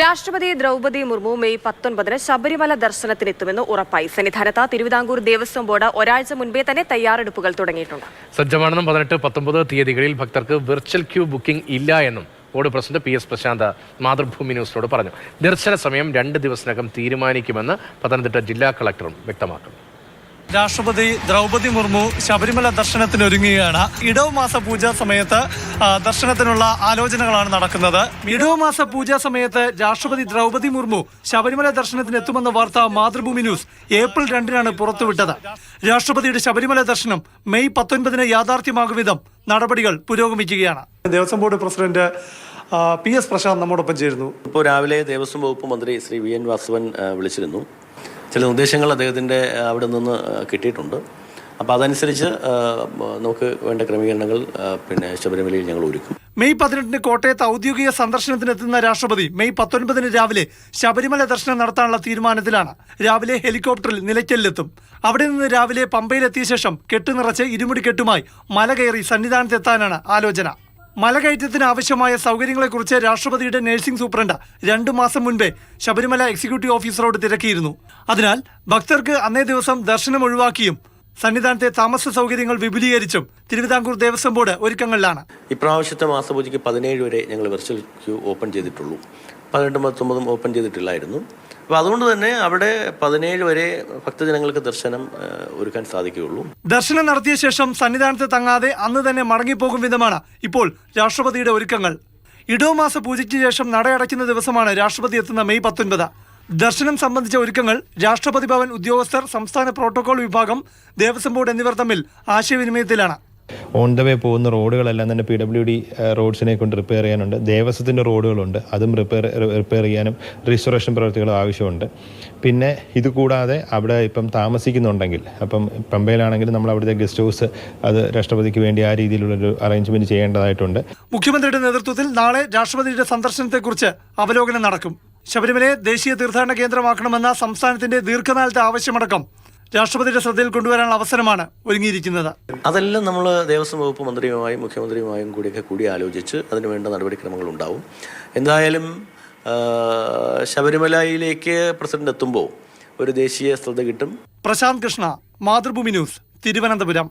രാഷ്ട്രപതി ദ്രൗപദി മുർമു മെയ് പത്തൊൻപതിന് ശബരിമല ദർശനത്തിനെത്തുമെന്ന് ഉറപ്പായി. സന്നിധാനത്ത് തിരുവിതാംകൂർ ദേവസ്വം ബോർഡ് ഒരാഴ്ച മുൻപേ തന്നെ തയ്യാറെടുപ്പുകൾ തുടങ്ങിയിട്ടുണ്ട്. സജ്ജമാണെന്നും പതിനെട്ട് പത്തൊമ്പത് തീയതികളിൽ ഭക്തർക്ക് വെർച്വൽ ക്യൂ ബുക്കിംഗ് ഇല്ല എന്നും board president P S Prashanth Mathrubhumi ന്യൂസിനോട് പറഞ്ഞു. ദർശന സമയം രണ്ട് ദിവസത്തിനകം തീരുമാനിക്കുമെന്ന് പത്തനംതിട്ട ജില്ലാ കളക്ടറും വ്യക്തമാക്കുന്നു. രാഷ്ട്രപതി ദ്രൗപതി മുർമു ശബരിമല ദർശനത്തിന് ഒരുങ്ങുകയാണ് ഇടവ് മാസ പൂജാ സമയത്ത് ദർശനത്തിനുള്ള ആലോചനകളാണ് നടക്കുന്നത്. ഇടവ് മാസ പൂജാ സമയത്ത് രാഷ്ട്രപതി ദ്രൗപതി മുർമു ശബരിമല ദർശനത്തിന് എത്തുമെന്ന വാർത്ത മാതൃഭൂമി ന്യൂസ് ഏപ്രിൽ രണ്ടിനാണ് പുറത്തുവിട്ടത്. രാഷ്ട്രപതിയുടെ ശബരിമല ദർശനം മെയ് പത്തൊൻപതിന് യാഥാർത്ഥ്യമാകും വിധം നടപടികൾ പുരോഗമിക്കുകയാണ്. Devaswom board president P S Prashanth നമ്മോടൊപ്പം ചേരുന്നു. ഇപ്പോൾ രാവിലെ ദേവസ്വം വകുപ്പ് മന്ത്രി ശ്രീ വി എൻ വാസവൻ വിളിച്ചിരുന്നു. ചില നിർദ്ദേശങ്ങൾ അദ്ദേഹത്തിന്റെ അവിടെ നിന്ന് കിട്ടിയിട്ടുണ്ട്. അപ്പോൾ അതനുസരിച്ച് നമുക്ക് വേണ്ട ക്രമീകരണങ്ങൾ പിന്നെ ശബരിമലയിൽ ഞങ്ങൾ ഒരുക്കും. മെയ് പതിനെട്ടിന് കോട്ടയത്ത് ഔദ്യോഗിക സന്ദർശനത്തിനെത്തുന്ന രാഷ്ട്രപതി മെയ് പത്തൊൻപതിന് രാവിലെ ശബരിമല ദർശനം നടത്താനുള്ള തീരുമാനത്തിലാണ്. രാവിലെ ഹെലികോപ്റ്ററിൽ നിലയ്ക്കലിലെത്തും. അവിടെ നിന്ന് രാവിലെ പമ്പയിലെത്തിയ ശേഷം കെട്ടുനിറച്ച് ഇരുമുടി കെട്ടുമായി മല കയറി സന്നിധാനത്തെത്താനാണ് ആലോചന. മലകയറ്റത്തിന് ആവശ്യമായ സൗകര്യങ്ങളെക്കുറിച്ച് രാഷ്ട്രപതിയുടെ നഴ്സിംഗ് സൂപ്രണ്ട് രണ്ടു മാസം മുൻപേ ശബരിമല എക്സിക്യൂട്ടീവ് ഓഫീസറോട് തിരക്കിയിരുന്നു. അതിനാൽ ഭക്തർക്ക് അന്നേ ദിവസം ദർശനം ഒഴിവാക്കിയും സന്നിധാനത്തെ താമസ സൗകര്യങ്ങൾ വിപുലീകരിച്ചും തിരുവിതാംകൂർ ദേവസ്വം ബോർഡ് ഒരുക്കങ്ങളിലാണ്. ഇപ്രാവശ്യത്തെ മാസപൂജയ്ക്ക് പതിനേഴ് വരെ ഞങ്ങൾ വെർച്വൽ ക്യൂ ഓപ്പൺ ചെയ്തിട്ടുള്ളൂ. പതിനെട്ടും പത്തൊമ്പതും ഓപ്പൺ ചെയ്തിട്ടില്ലായിരുന്നു. അപ്പോൾ അതുകൊണ്ട് തന്നെ അവിടെ പതിനേഴ് വരെ ഭക്തജനങ്ങൾക്ക് ദർശനം ഒരുക്കാൻ സാധിക്കുകയുള്ളൂ. ദർശനം നടത്തിയ ശേഷം സന്നിധാനത്ത് തങ്ങാതെ അന്ന് തന്നെ മടങ്ങിപ്പോകും വിധമാണ് ഇപ്പോൾ രാഷ്ട്രപതിയുടെ ഒരുക്കങ്ങൾ. ഇടവമാസ പൂജയ്ക്ക് ശേഷം നടയടയ്ക്കുന്ന ദിവസമാണ് രാഷ്ട്രപതി എത്തുന്ന മെയ് പത്തൊൻപത്. ദർശനം സംബന്ധിച്ച ഒരുക്കങ്ങൾ രാഷ്ട്രപതി ഭവൻ ഉദ്യോഗസ്ഥർ സംസ്ഥാന പ്രോട്ടോകോൾ വിഭാഗം ദേവസ്വം ബോർഡ് എന്നിവർ തമ്മിൽ ആശയവിനിമയത്തിലാണ്. ഓൺ ദ വേ പോകുന്ന റോഡുകളെല്ലാം തന്നെ പി ഡബ്ല്യു ഡി റോഡ്സിനെ കൊണ്ട് റിപ്പയർ ചെയ്യാനുണ്ട്. ദേവസ്വത്തിന്റെ റോഡുകളുണ്ട്. അതും റിപ്പയർ റിപ്പയർ ചെയ്യാനും റിസ്റ്റോറേഷൻ പ്രവൃത്തികൾ ആവശ്യമുണ്ട്. പിന്നെ ഇത് കൂടാതെ അവിടെ ഇപ്പം താമസിക്കുന്നുണ്ടെങ്കിൽ അപ്പം പമ്പയിലാണെങ്കിൽ നമ്മൾ അവിടുത്തെ ഗസ്റ്റ് ഹൗസ് അത് രാഷ്ട്രപതിക്ക് വേണ്ടി ആ രീതിയിലുള്ളൊരു അറേഞ്ച്മെന്റ് ചെയ്യേണ്ടതായിട്ടുണ്ട്. മുഖ്യമന്ത്രിയുടെ നേതൃത്വത്തിൽ നാളെ രാഷ്ട്രപതിയുടെ സന്ദർശനത്തെക്കുറിച്ച് അവലോകനം നടക്കും. ശബരിമലയെ ദേശീയ തീർത്ഥാടന കേന്ദ്രമാക്കണമെന്ന സംസ്ഥാനത്തിന്റെ ദീർഘനാളത്തെ ആവശ്യമടക്കം രാഷ്ട്രപതിയുടെ ശ്രദ്ധയിൽ കൊണ്ടുവരാനുള്ള അവസരമാണ് ഒരുങ്ങിയിരിക്കുന്നത്. അതെല്ലാം നമ്മൾ ദേവസ്വം വകുപ്പ് മന്ത്രിയുമായും മുഖ്യമന്ത്രിയുമായും കൂടിയൊക്കെ കൂടി ആലോചിച്ച് അതിനുവേണ്ട നടപടിക്രമങ്ങൾ ഉണ്ടാവും. എന്തായാലും ശബരിമലയിലേക്ക് പ്രസിഡന്റ് എത്തുമ്പോൾ ഒരു ദേശീയ ശ്രദ്ധ കിട്ടും. പ്രശാന്ത് കൃഷ്ണ മാതൃഭൂമി ന്യൂസ് തിരുവനന്തപുരം.